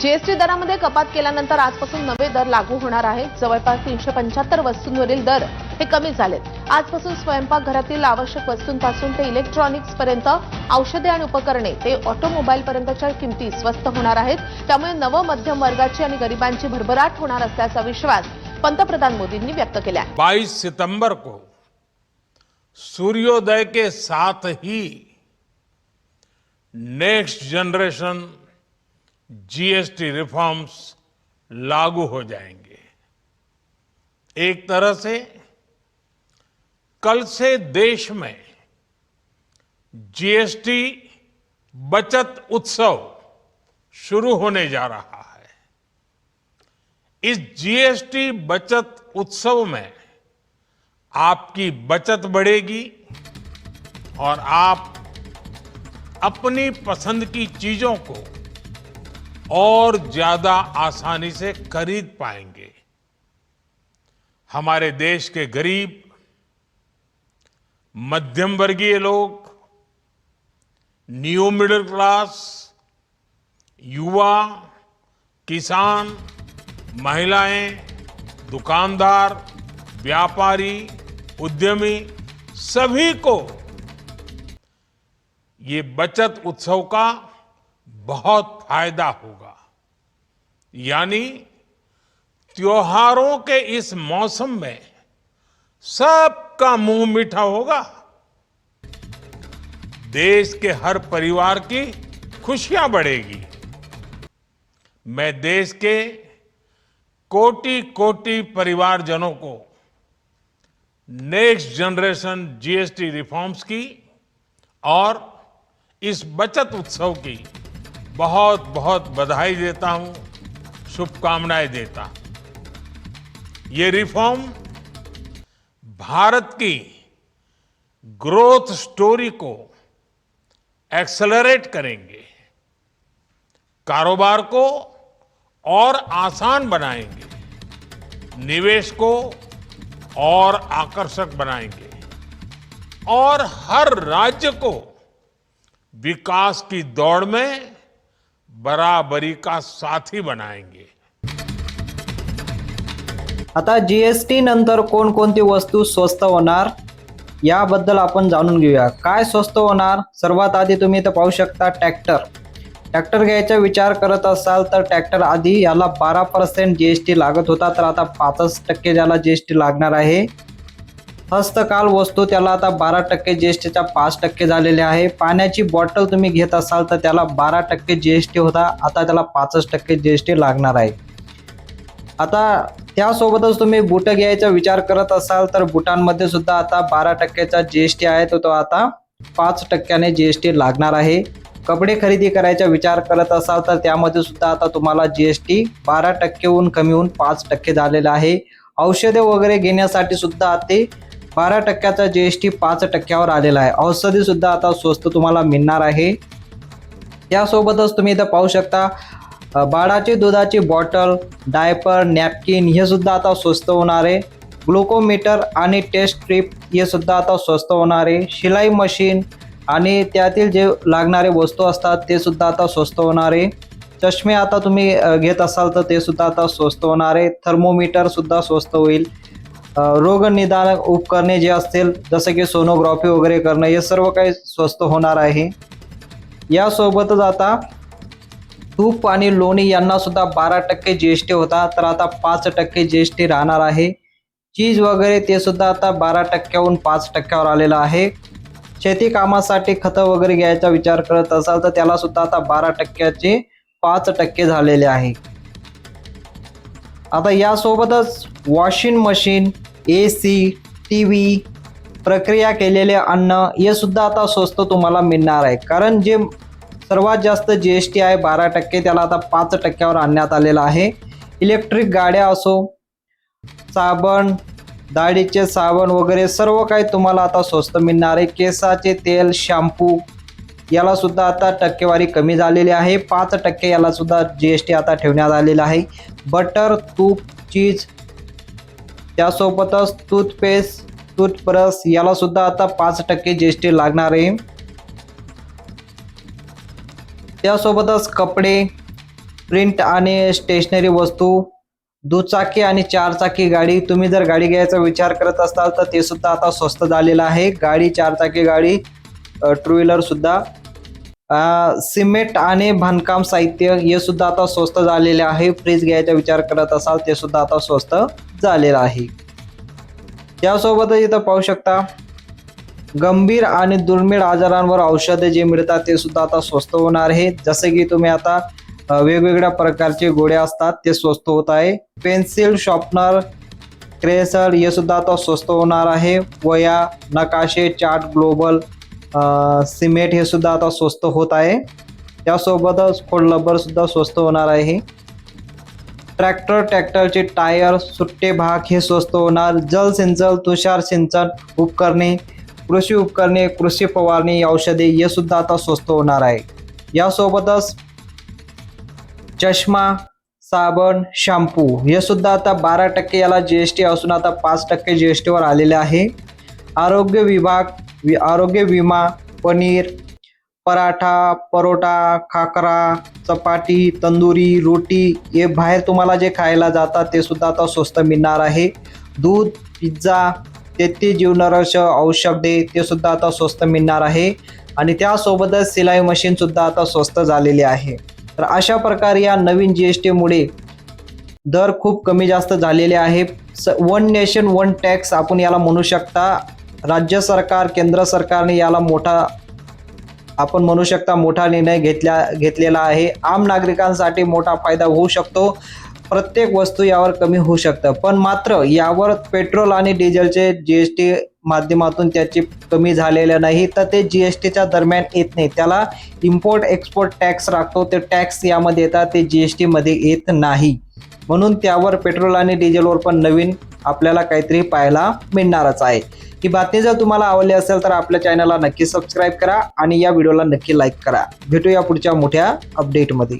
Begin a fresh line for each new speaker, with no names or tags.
GST दरामध्ये कपात केल्यानंतर आजपासून नवे दर लागू होणार आहेत. जवळपास तीनशे पंच्याहत्तर वस्तूंवरील दर हे कमी झालेत. आजपासून स्वयंपाकघरातील आवश्यक वस्तूंपासून ते इलेक्ट्रॉनिक्स पर्यंत औषधे आणि उपकरणे ते ऑटोमोबाईल पर्यंतच्या किमती स्वस्त होणार आहेत. त्यामुळे नवं मध्यम वर्गाची आणि गरिबांची भरभराट होणार असल्याचा विश्वास पंतप्रधान मोदींनी व्यक्त केला आहे
22 सितंबर को सूर्योदय के साथ ही नेक्स्ट जनरेशन जीएसटी रिफॉर्म्स लागू हो जाएँगे। एक तरह से कल से देश में जीएसटी बचत उत्सव शुरू होने जा रहा है। इस जीएसटी बचत उत्सव में आपकी बचत बढ़ेगी और आप अपनी पसंद की चीज़ों को और ज़्यादा आसानी से खरीद पाएँगे। हमारे देश के गरीब मध्यम वर्गीय लोग न्यू मिडिल क्लास युवा, किसान, महिलाएँ, दुकानदार, व्यापारी, उद्यमी, सभी को ये बचत उत्सव का बहुत फ़ायदा होगा। यानी त्योहारों के इस मौसम में सबका मुँह मीठा होगा। देश के हर परिवार की खुशियाँ बढ़ेगी। मैं देश के कोटि कोटि परिवारजनों को नेक्स्ट जनरेशन जीएसटी रिफॉर्म्स की और इस बचत उत्सव की बहुत बहुत बधाई देता हूँ, शुभकामनाएँ देता हूँ। ये रिफॉर्म भारत की ग्रोथ स्टोरी को एक्सेलरेट करेंगे, कारोबार को और आसान बनाएँगे, निवेश को और आकर्षक बनाएँगे और हर राज्य को विकास की दौड़ में बराबरी का साथी बनाएंगे?
आता जीएसटी नंतर कोणकोणती वस्तू स्वस्त होणार याबद्दल आपण जाणून घेऊया. काय स्वस्त होणार? सर्वात आधी तुम्ही इथं पाहू शकता ट्रॅक्टर. ट्रॅक्टर घ्यायचा विचार करत असाल तर ट्रॅक्टर आधी याला बारा पर्सेंट जी एस टी लागत होता तर आता पाचच टक्के ज्याला जी एस टी लागणार आहे. हस्तकाल वस्तू त्याला आता बारा टक्के जी एस टीच्या पाच टक्के झालेले आहे. पाण्याची बॉटल तुम्ही घेत असाल तर त्याला बारा टक्के जी एस टी होता. आता त्याला पाचच टक्के जी एस टी लागणार आहे. आता त्यासोबतच तुम्ही बुटं घ्यायचा विचार करत असाल तर बुटांमध्ये सुद्धा आता बारा टक्क्याचा जी एस टी आहे. तो तो आता पाच टक्क्याने जी एस टी लागणार आहे. कपडे खरेदी करायचा विचार करत असाल तर त्यामध्ये सुद्धा आता तुम्हाला जी एस टी बारा टक्केहून कमी होऊन पाच टक्के झालेलं आहे. औषधे वगैरे घेण्यासाठी सुद्धा ते बारा टक्क्याचा जी एस टी पाच टक्क्यावर आलेला आहे. औषधीसुद्धा आता स्वस्त तुम्हाला मिळणार आहे. त्यासोबतच तुम्ही इथं पाहू शकता बाळाची दुधाची बॉटल डायपर नॅपकिन हे सुद्धा आता स्वस्त होणार आहे. ग्लुकोमीटर आणि टेस्ट स्ट्रीप हे सुद्धा आता स्वस्त होणार आहे. शिलाई मशीन आणि त्यातील जे लागणारे वस्तू असतात ते सुद्धा आता स्वस्त होणार आहे. चष्मे आता तुम्ही घेत असाल तर ते सुद्धा आता स्वस्त होणार आहे. थर्मोमीटर सुद्धा स्वस्त होईल. रोगनिदान उपकरणे जे असतील जसं की सोनोग्राफी वगैरे करणं हे सर्व काही स्वस्त होणार आहे. यासोबतच आता तूप आणि लोणी यांना सुद्धा बारा टक्के जी एस टी होता तर आता पाच टक्के जी एस टी राहणार आहे. चीज वगैरे ते सुद्धा आता बारा टक्क्याहून पाच टक्क्यावर आलेलं आहे. शेती कामासाठी खतं वगैरे घ्यायचा विचार करत असाल तर त्याला सुद्धा आता बारा टक्क्याचे पाच टक्के झालेले आहे. आता यासोबतच washing machine A C T V प्रक्रिया केलेले अन्न हे सुद्धा आता स्वस्त तुम्हाला मिळणार आहे. कारण जे सर्वात जास्त जी एस टी आहे बारा टक्के त्याला आता पाच टक्क्यावर आणण्यात आलेलं आहे. इलेक्ट्रिक गाड्या असो साबण दाढीचे साबण वगैरे सर्व काही तुम्हाला आता स्वस्त मिळणार आहे. केसाचे तेल शॅम्पू याला सुद्धा आता टक्केवारी कमी झालेली आहे. पाच टक्के याला सुद्धा जी एस टी आता ठेवण्यात आलेलं आहे. बटर तूप चीज त्यासोबतच टूथपेस्ट टूथब्रश याला सुद्धा आता पाच टक्के जी एस टी लागणार आहे. त्यासोबतच कपडे प्रिंट आणि स्टेशनरी वस्तू दुचाकी आणि चारचाकी गाडी तुम्ही जर गाडी घ्यायचा विचार करत असाल तर ते सुद्धा आता स्वस्त झालेलं आहे. गाडी चारचाकी गाडी टू व्हीलर सुद्धा सिमेंट आणि बांधकाम साहित्य हे सुद्धा आता स्वस्त झालेले आहे. फ्रीज घ्यायचा विचार करत असाल ते सुद्धा आता स्वस्त झालेलं आहे. यासोबतच इथं पाहू शकता गंभीर आणि दुर्मिळ आजारांवर औषधे जे मिळतात ते सुद्धा आता स्वस्त होणार आहे. जसे की तुम्ही आता वेगवेगळ्या प्रकारचे गोळ्या असतात ते स्वस्त होत आहे. पेन्सिल शॉर्पनर क्रेसर हे सुद्धा आता स्वस्त होणार आहे. वया नकाशे चार्ट ग्लोबल सिमेंट हे सुद्धा आता स्वस्त होत आहे. त्यासोबतच खोडलबर सुद्धा स्वस्त होणार आहे. ट्रॅक्टर ट्रॅक्टरचे टायर सुट्टे भाग हे स्वस्त होणार. जल सिंचन तुषार सिंचन उपकरणे कृषी उपकरणे कृषी फवारणी औषधे हे सुद्धा आता स्वस्त होणार आहे. यासोबतच चष्मा साबण शॅम्पू हे सुद्धा आता बारा टक्के याला जी एस टी असून आता पाच टक्के जी एस टीवर आलेले आहे. आरोग्य विभाग वि आरोग्य विमा पनीर पराठा परोटा खाकरा चपाती तंदुरी रोटी हे बाहेर तुम्हाला जे खायला जातात ते सुद्धा आता स्वस्त मिळणार आहे. दूध पिझ्झा तेहतीस जीवनरक्षक औषधे ते सुद्धा आता स्वस्त मिळणार आहे. आणि त्यासोबतच सिलाई मशीन सुद्धा आता स्वस्त झालेली आहे. तर अशा प्रकारे या नवीन जी एस टीमुळे दर खूप कमी जास्त झालेले आहे. स वन नेशन वन टॅक्स आपण याला म्हणू शकता. राज्य सरकार केंद्र सरकारने याला मोठा आपण म्हणू शकता मोठा निर्णय घेतल्या घेतलेला आहे. आम नागरिकांसाठी मोठा फायदा होऊ शकतो. प्रत्येक वस्तू यावर कमी होऊ शकतं. पण मात्र यावर पेट्रोल आणि डिझेलचे जी एस टी माध्यमातून त्याची कमी झालेलं नाही तर ते जी एस टीच्या दरम्यान येत नाही. त्याला इम्पोर्ट एक्सपोर्ट टॅक्स राखतो. ते टॅक्स यामध्ये येतात. ते जी एस टीमध्ये येत नाही. म्हणून त्यावर पेट्रोल आणि डिझेलवर पण नवीन आपल्याला काहीतरी पाहायला मिळणारच आहे. ही बातमी जर तुम्हाला आवडली असेल तर आपल्या चॅनलला नक्की सबस्क्राईब करा आणि या व्हिडिओला नक्की लाईक करा. भेटूया पुढच्या मोठ्या अपडेटमध्ये